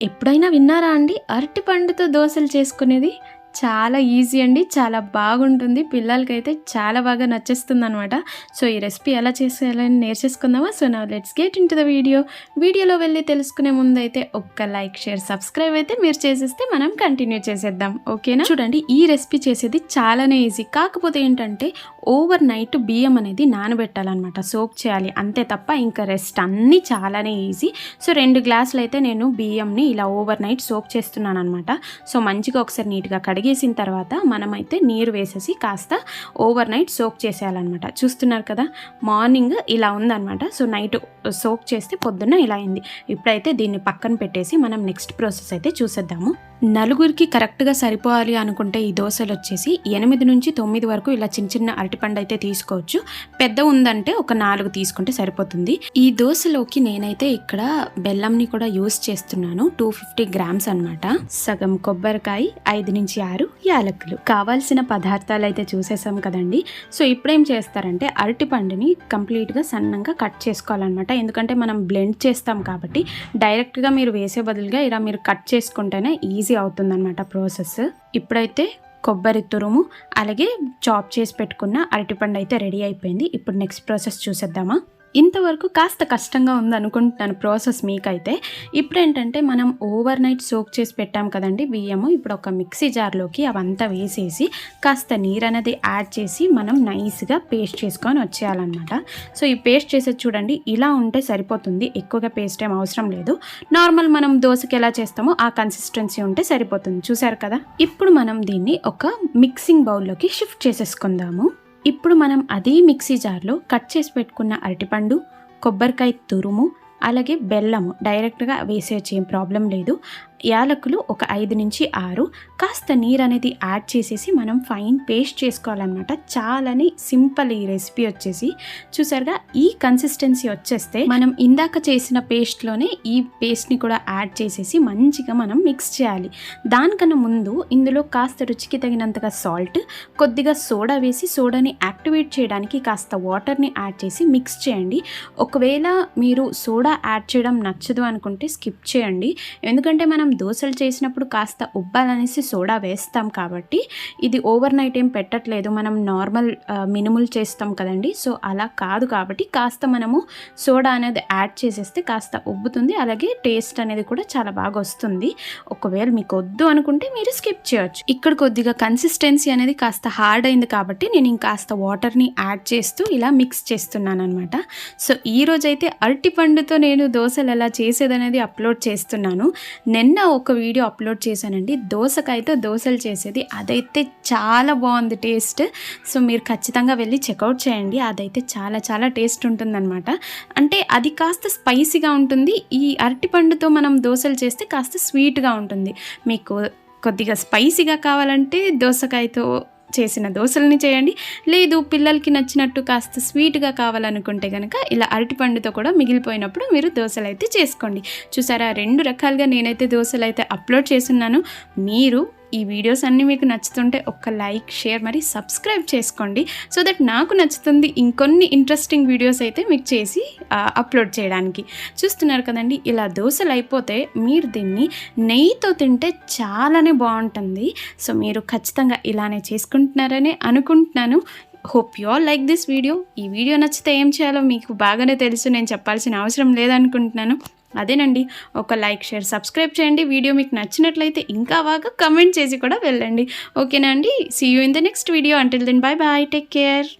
ఎప్పుడైనా విన్నారా అండి? అరటి పండుతో దోశలు చేసుకునేది చాలా ఈజీ అండి చాలా బాగుంటుంది. పిల్లలకైతే చాలా బాగా నచ్చేస్తుంది అనమాట సో ఈ రెసిపీ ఎలా చేసేయాలని నేర్చేసుకుందామా సో నా let's get into the video. వీడియోలో వెళ్ళి తెలుసుకునే ముందు అయితే ఒక్క లైక్ షేర్ సబ్స్క్రైబ్ అయితే మీరు చేసేస్తే మనం కంటిన్యూ చేసేద్దాం. ఓకేనా? చూడండి ఈ రెసిపీ చేసేది చాలానే ఈజీ. కాకపోతే ఏంటంటే ఓవర్ నైట్ బియ్యం అనేది నానబెట్టాలన్నమాట. సోక్ చేయాలి. అంతే తప్ప ఇంకా రెస్ట్ అన్నీ చాలానే ఈజీ. సో రెండు గ్లాసులు అయితే నేను బియ్యంని ఇలా ఓవర్ నైట్ సోక్ చేస్తున్నాను అనమాట సో మంచిగా ఒకసారి నీట్గా కడిగేసిన తర్వాత మనమైతే నీరు వేసేసి కాస్త ఓవర్ నైట్ సోక్ చేసేయాలన్నమాట. చూస్తున్నారు కదా మార్నింగ్ ఇలా ఉందన్నమాట. సో నైట్ సోక్ చేస్తే పొద్దున్న ఇలా అయింది. ఇప్పుడైతే దీన్ని పక్కన పెట్టేసి మనం నెక్స్ట్ ప్రాసెస్ అయితే చూసేద్దాము. నలుగురికి కరెక్ట్గా సరిపోవాలి అనుకుంటే ఈ దోశలు వచ్చేసి ఎనిమిది నుంచి తొమ్మిది వరకు ఇలా చిన్న చిన్న అరటి అరటిపండు అయితే తీసుకోవచ్చు. పెద్ద ఉందంటే ఒక నాలుగు తీసుకుంటే సరిపోతుంది. ఈ దోశలోకి నేనైతే ఇక్కడ బెల్లంని కూడా యూస్ చేస్తున్నాను. టూ ఫిఫ్టీ గ్రామ్స్ అనమాట సగం కొబ్బరికాయ ఐదు నుంచి ఆరు యాలకులు. కావాల్సిన పదార్థాలు అయితే చూసేసాం కదండి. సో ఇప్పుడేం చేస్తారంటే అరటిపండుని కంప్లీట్గా సన్నంగా కట్ చేసుకోవాలన్నమాట. ఎందుకంటే మనం బ్లెండ్ చేస్తాం కాబట్టి డైరెక్ట్గా మీరు వేసే బదులుగా ఇలా మీరు కట్ చేసుకుంటేనే ఈజీ అవుతుందన్నమాట ప్రాసెస్. ఇప్పుడైతే కొబ్బరి తురుము అలాగే చాప్ చేసి పెట్టుకున్న అరటిపండు అయితే రెడీ అయిపోయింది. ఇప్పుడు నెక్స్ట్ ప్రాసెస్ చూసేద్దామా? ఇంతవరకు కాస్త కష్టంగా ఉంది అనుకుంటున్నాను ప్రాసెస్ మీకైతే. ఇప్పుడు ఏంటంటే మనం ఓవర్ నైట్ సోక్ చేసి పెట్టాం కదండి బియ్యము. ఇప్పుడు ఒక మిక్సీ జార్లోకి అవంతా వేసేసి కాస్త నీరు అనేది యాడ్ చేసి మనం నైస్గా పేస్ట్ చేసుకొని వచ్చేయాలన్నమాట. సో ఈ పేస్ట్ చేసేది చూడండి ఇలా ఉంటే సరిపోతుంది. ఎక్కువగా పేస్ట్ ఏం అవసరం లేదు. నార్మల్ మనం దోశకి ఎలా చేస్తామో ఆ కన్సిస్టెన్సీ ఉంటే సరిపోతుంది. చూసారు కదా? ఇప్పుడు మనం దీన్ని ఒక మిక్సింగ్ బౌల్లోకి షిఫ్ట్ చేసేసుకుందాము. ఇప్పుడు మనం అదే మిక్సీ జార్లో కట్ చేసి పెట్టుకున్న అరటిపండు కొబ్బరికాయ తురుము అలాగే బెల్లము డైరెక్ట్గా వేసేయచ్చు ఏం ప్రాబ్లం లేదు. యాలకులు ఒక ఐదు నుంచి ఆరు. కాస్త నీరు అనేది యాడ్ చేసేసి మనం ఫైన్ పేస్ట్ చేసుకోవాలన్నమాట. చాలానే సింపుల్ ఈ రెసిపీ వచ్చేసి. చూసారుగా ఈ కన్సిస్టెన్సీ వచ్చేస్తే మనం ఇందాక చేసిన పేస్ట్లోనే ఈ పేస్ట్ని కూడా యాడ్ చేసేసి మంచిగా మనం మిక్స్ చేయాలి. దానికన్నా ముందు ఇందులో కాస్త రుచికి తగినంతగా సాల్ట్ కొద్దిగా సోడా వేసి సోడాని యాక్టివేట్ చేయడానికి కాస్త వాటర్ని యాడ్ చేసి మిక్స్ చేయండి. ఒకవేళ మీరు సోడా యాడ్ చేయడం నచ్చదు అనుకుంటే స్కిప్ చేయండి. ఎందుకంటే మనం మనం దోశలు చేసినప్పుడు కాస్త ఉబ్బాలనేసి సోడా వేస్తాం కాబట్టి ఇది ఓవర్ నైట్ ఏం పెట్టట్లేదు. మనం నార్మల్ మినుములు చేస్తాం కదండి. సో అలా కాదు కాబట్టి కాస్త మనము సోడా అనేది యాడ్ చేసేస్తే కాస్త ఉబ్బుతుంది. అలాగే టేస్ట్ అనేది కూడా చాలా బాగా వస్తుంది. ఒకవేళ మీకు వద్దు అనుకుంటే మీరు స్కిప్ చేయొచ్చు. ఇక్కడ కొద్దిగా కన్సిస్టెన్సీ అనేది కాస్త హార్డ్ అయింది కాబట్టి నేను ఇంకాస్త వాటర్ని యాడ్ చేస్తూ ఇలా మిక్స్ చేస్తున్నాను అనమాట సో ఈ రోజైతే అరటి పండుతో నేను దోశలు ఎలా చేసేదనేది అప్లోడ్ చేస్తున్నాను. నిన్న నిన్న ఒక వీడియో అప్లోడ్ చేశానండి. దోసకాయతో దోశలు చేసేది. అదైతే చాలా బాగుంది టేస్ట్. సో మీరు ఖచ్చితంగా వెళ్ళి చెక్అవుట్ చేయండి. అదైతే చాలా చాలా టేస్ట్ ఉంటుందన్నమాట. అంటే అది కాస్త స్పైసీగా ఉంటుంది. ఈ అరటిపండుతో మనం దోశలు చేస్తే కాస్త స్వీట్గా ఉంటుంది. మీకు కొద్దిగా స్పైసీగా కావాలంటే దోసకాయతో చేసిన దోశలని చేయండి. లేదు పిల్లలకి నచ్చినట్టు కాస్త స్వీట్గా కావాలనుకుంటే కనుక ఇలా అరటిపండుతో కూడా మిగిలిపోయినప్పుడు మీరు దోశలు అయితే చేసుకోండి. చూసారా? రెండు రకాలుగా నేనైతే దోశలు అయితే అప్లోడ్ చేస్తున్నాను. మీరు ఈ వీడియోస్ అన్నీ మీకు నచ్చుతుంటే ఒక్క లైక్ షేర్ మరి సబ్స్క్రైబ్ చేసుకోండి. సో దట్ నాకు నచ్చుతుంది ఇంకొన్ని ఇంట్రెస్టింగ్ వీడియోస్ అయితే మీకు చేసి అప్లోడ్ చేయడానికి. చూస్తున్నారు కదండి ఇలా దోశలు అయిపోతే మీరు దీన్ని నెయ్యితో తింటే చాలానే బాగుంటుంది. సో మీరు ఖచ్చితంగా ఇలానే చేసుకుంటున్నారని అనుకుంటున్నాను. Hope you all like this video ఈ వీడియో నచ్చితే ఏం చేయాలో మీకు బాగానే తెలుసు నేను చెప్పాల్సిన అవసరం లేదనుకుంటున్నాను. అదేనండి. ఒక లైక్ షేర్ సబ్స్క్రైబ్ చేయండి. వీడియో మీకు నచ్చినట్లయితే ఇంకా బాగా కమెంట్ చేసి కూడా వెళ్ళండి. ఓకేనా అండి? See you in the next video until then bye bye take care